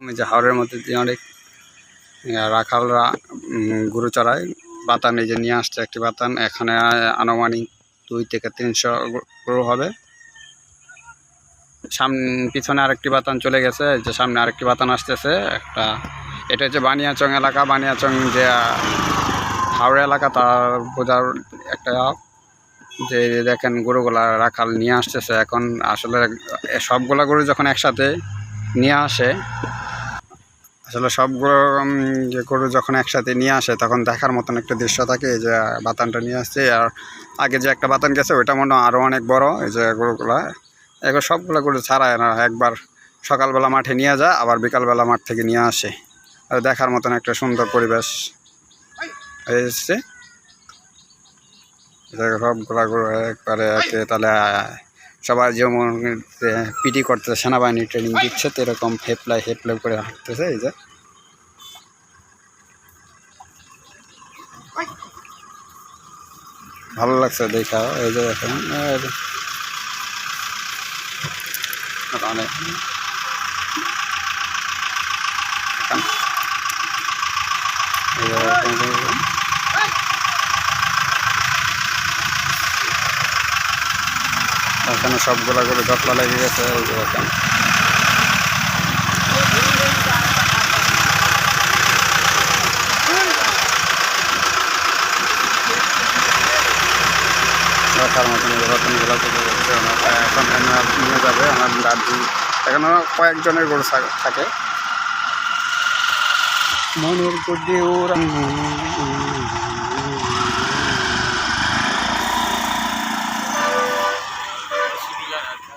যে হাওড়ের মধ্যে দিয়ে অনেক রাখালরা গরু চড়ায়। বাতান এই যে নিয়ে আসছে একটি বাতান, এখানে আনুমানিক দুই থেকে তিনশো গরু হবে। সামনে পিছনে আরেকটি বাতান চলে গেছে যে সামনে আরেকটি বাতান আসতেছে, একটা, এটা হচ্ছে বানিয়াচং এলাকা। বানিয়াচং যে হাওড়া এলাকা, তার বোঝার একটা যে দেখেন গরুগুলা রাখাল নিয়ে আসতেছে। এখন আসলে সবগুলা গরু যখন একসাথে নিয়ে আসে আসলে সবগুলো গরু যখন একসাথে নিয়ে আসে, তখন দেখার মতন একটা দৃশ্য থাকে যে বাতানটা নিয়ে আসছে। আর আগে যে একটা বাতান গেছে, ওইটা মনে আরও অনেক বড়, এই যে গরুগুলা। এগুলো সবগুলো গরু ছাড়ায় না, একবার সকালবেলা মাঠে নিয়ে যায়, আবার বিকালবেলা মাঠ থেকে নিয়ে আসে। আর দেখার মতন একটা সুন্দর পরিবেশ হয়ে এসছে সবগুলা গরু একবারে একে, তাহলে সবাই যেমন পিটি করতেছে, সেনাবাহিনী ট্রেনিং দিচ্ছে তো এরকম হেপলাই হেপলাই করে হাঁটতেছে, এই যে। ভালো লাগছে দেখা, এই যে যে। অনেক এখন সবগুলা করে জটলা লেগে গেছে, এই যে এখন নিয়ে যাবে কয়েকজনের গরু থাকে। মনের গদি ওরা Yeah.